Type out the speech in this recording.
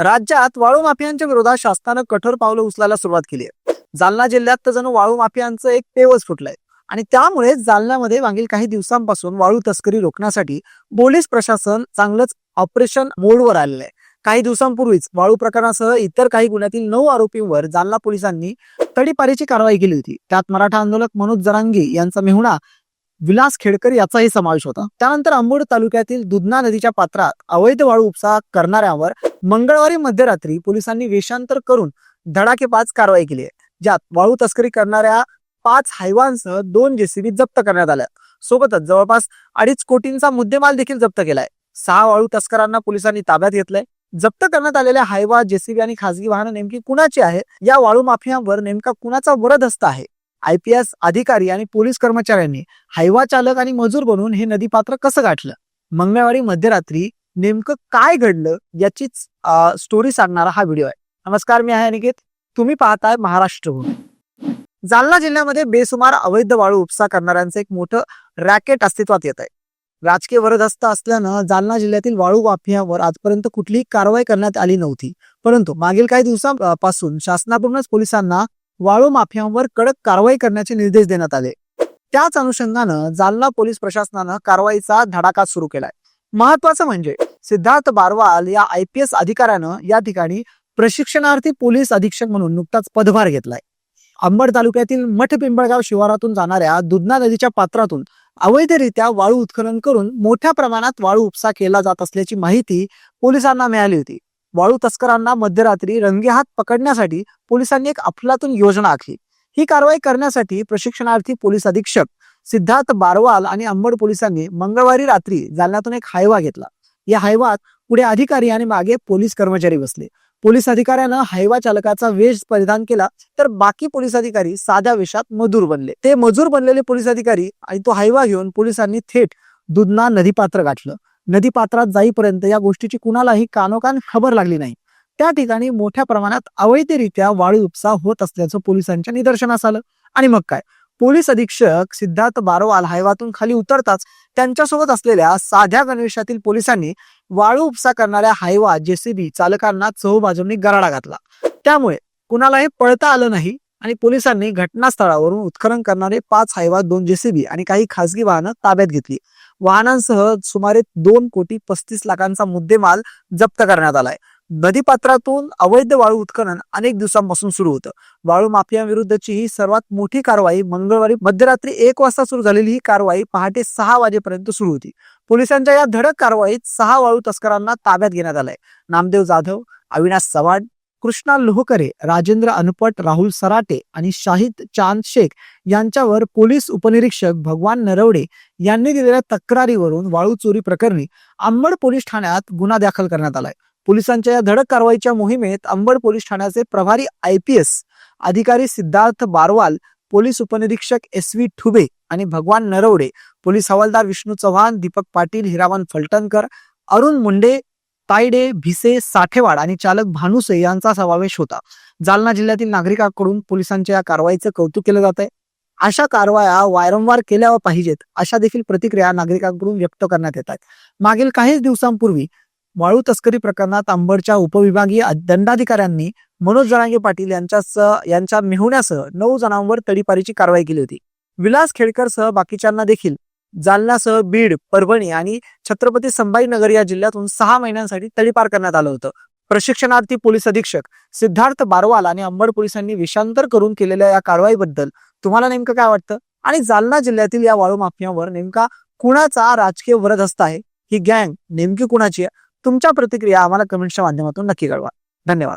राज्यात वाळू माफियांच्या विरोधात शासनानं कठोर पावलं उचलायला सुरुवात केली आहे. जालना जिल्ह्यात तर जणू वाळू माफियांचं एक पेवच फुटलंय. आणि त्यामुळे जालन्यामध्ये मागील काही दिवसांपासून वाळू तस्करी रोखण्यासाठी पोलीस प्रशासन चांगलंच ऑपरेशन मोडवर आलेलं आहे. काही दिवसांपूर्वीच वाळू प्रकरणासह इतर काही गुन्ह्यातील नऊ आरोपींवर जालना पोलिसांनी तडीपारीची कारवाई केली होती. त्यात मराठा आंदोलक मनोज जरांगी यांचा मेहुणा विलास खेडकर याचाही समावेश होता. त्यानंतर अंबोड तालुक्यातील दुधना नदीच्या पात्रात अवैध वाळू उपसा करणाऱ्यांवर मंगळवारी मध्यरात्री पोलिसांनी वेषांतर करून धडाकेबाज कारवाई केली आहे. ज्यात वाळू तस्करी करणाऱ्या पाच हायवानसह दोन जेसीबी जप्त करण्यात आल्या सोबतच जवळपास अडीच कोटींचा मुद्देमाल देखील जप्त केलाय सहा वाळू तस्करांना पोलिसांनी ताब्यात घेतलंय. जप्त करण्यात आलेल्या हायवा जेसीबी आणि खासगी वाहनं नेमकी कुणाची आहे या वाळू माफियांवर नेमका कुणाचा वरदहस्त आहे? आय पी एस अधिकारी आणि पोलीस कर्मचाऱ्यांनी हायवा चालक आणि मजूर बनून हे नदीपात्र कसं गाठलं? मंगळवारी मध्यरात्री नेमकं काय घडलं याचीच स्टोरी सांगणारा हा व्हिडिओ आहे. नमस्कार मी आहे अनिकेत. तुम्ही पाहताय महाराष्ट्र जालना जिल्ह्यामध्ये बेसुमार अवैध वाळू उपसा करणाऱ्यांचं एक मोठं रॅकेट अस्तित्वात येत आहे राजकीय वरदस्त असल्यानं जालना जिल्ह्यातील वाळू माफियावर आजपर्यंत कुठलीही कारवाई करण्यात आली नव्हती. परंतु मागील काही दिवसांपासून शासनाकडूनच पोलिसांना वाळू माफियांवर कडक कारवाई करण्याचे निर्देश देण्यात आले. त्याच अनुषंगानं जालना पोलीस प्रशासनानं कारवाईचा धडाका सुरू केलाय. महत्वाचं म्हणजे सिद्धार्थ बारवाल या आय पी एस अधिकाऱ्यानं या ठिकाणी प्रशिक्षणार्थी पोलीस अधीक्षक म्हणून नुकताच पदभार घेतलाय. अंबड तालुक्यातील मठ पिंपळगाव शिवारातून जाणाऱ्या दुधना नदीच्या पात्रातून अवैधरित्या वाळू उत्खनन करून मोठ्या प्रमाणात वाळू उपसा केला जात असल्याची माहिती पोलिसांना मिळाली होती. वाळू तस्करांना मध्यरात्री रंगेहात पकडण्यासाठी पोलिसांनी एक अफलातून योजना आखली. ही कारवाई करण्यासाठी प्रशिक्षणार्थी पोलीस अधीक्षक सिद्धार्थ बारवाल आणि अंबड पोलिसांनी मंगळवारी रात्री जालन्यातून एक हायवा घेतला. या हायवात पुढे अधिकारी आणि मागे पोलीस कर्मचारी बसले. पोलीस अधिकाऱ्यानं हायवा चालकाचा वेश परिधान केला तर बाकी पोलीस अधिकारी साध्या वेशात मजूर बनले. ते मजूर बनलेले पोलीस अधिकारी आणि तो हायवा घेऊन पोलिसांनी थेट दुधना नदीपात्र गाठलं. नदीपात्रात जाईपर्यंत या गोष्टीची कुणालाही कानोकान खबर लागली नाही. त्या ठिकाणी मोठ्या प्रमाणात अवैधरित्या वाळू उपसा होत असल्याचं पोलिसांच्या निदर्शनास आलं. आणि मग काय? पोलीस अधीक्षक सिद्धार्थ बारोवाल हायवातून खाली उतरताच त्यांच्यासोबत असलेल्या साध्या गणवेशातील पोलिसांनी वाळू उपसा करणाऱ्या हायवा जेसीबी चालकांना चहूबाजूंनी गराडा घातला. त्यामुळे कुणालाही पळता आलं नाही आणि पोलिसांनी घटनास्थळावरून उत्खनन करणारे पाच हायवा दोन जेसीबी आणि काही खासगी वाहनं ताब्यात घेतली. वाहनांसह सुमारे दोन कोटी पस्तीस लाखांचा मुद्देमाल जप्त करण्यात आलाय. नदीपात्रातून अवैध वाळू उत्खनन अनेक दिवसांपासून सुरू होतं. वाळू माफियांविरुद्धची ही सर्वात मोठी कारवाई मंगळवारी मध्यरात्री एक वाजता सुरू झालेली ही कारवाई पहाटे सहा वाजेपर्यंत सुरू होती. पोलिसांच्या या धडक कारवाईत सहा वाळू तस्करांना ताब्यात घेण्यात आलंय. नामदेव जाधव अविनाश चव्हाण कृष्णा लोहकरे राजेंद्र अनपट राहुल सराटे आणि शाहिद चांद शेख यांच्यावर पोलीस उपनिरीक्षक भगवान नरवडे यांनी दिलेल्या तक्रारीवरून वाळू चोरी प्रकरणी अंबड पोलीस ठाण्यात गुन्हा दाखल करण्यात आलाय. पोलिसांच्या या धडक कारवाईच्या मोहिमेत अंबड पोलीस ठाण्याचे प्रभारी आय पी एस अधिकारी सिद्धार्थ बारवाल पोलीस उपनिरीक्षक एस व्ही ठुबे आणि भगवान नरवडे पोलीस हवालदार विष्णू चव्हाण दीपक पाटील हिरामन फलटणकर अरुण मुंडे तायडे भिसे साठेवाड आणि चालक भानुसे यांचा समावेश होता. जालना जिल्ह्यातील नागरिकांकडून पोलिसांच्या या कारवाईचं कौतुक केलं जात आहे अशा कारवाया वारंवार केल्या पाहिजेत अशा देखील प्रतिक्रिया नागरिकांकडून व्यक्त करण्यात येतात मागील काहीच दिवसांपूर्वी वाळू तस्करी प्रकरणात अंबडच्या उपविभागीय दंडाधिकाऱ्यांनी मनोज जरांगे पाटील यांच्या यांच्या मेहुण्यासह नऊ जणांवर तडीपारीची कारवाई केली होती. विलास खेडकर सह बाकीच्यांना देखील जालनासह बीड परभणी आणि छत्रपती संभाजीनगर या जिल्ह्यातून सहा महिन्यांसाठी तडीपार करण्यात आलं होतं. प्रशिक्षणार्थी पोलीस अधीक्षक सिद्धार्थ बारवाल आणि अंबड पोलिसांनी विषांतर करून केलेल्या या कारवाईबद्दल तुम्हाला नेमकं काय वाटतं? आणि जालना जिल्ह्यातील या वाळू माफियावर नेमका कुणाचा राजकीय वरदहस्त आहे? ही गँग नेमकी कुणाची आहे? तुमच्या प्रतिक्रिया आम्हाला कमेंटच्या माध्यमातून नक्की कळवा. धन्यवाद.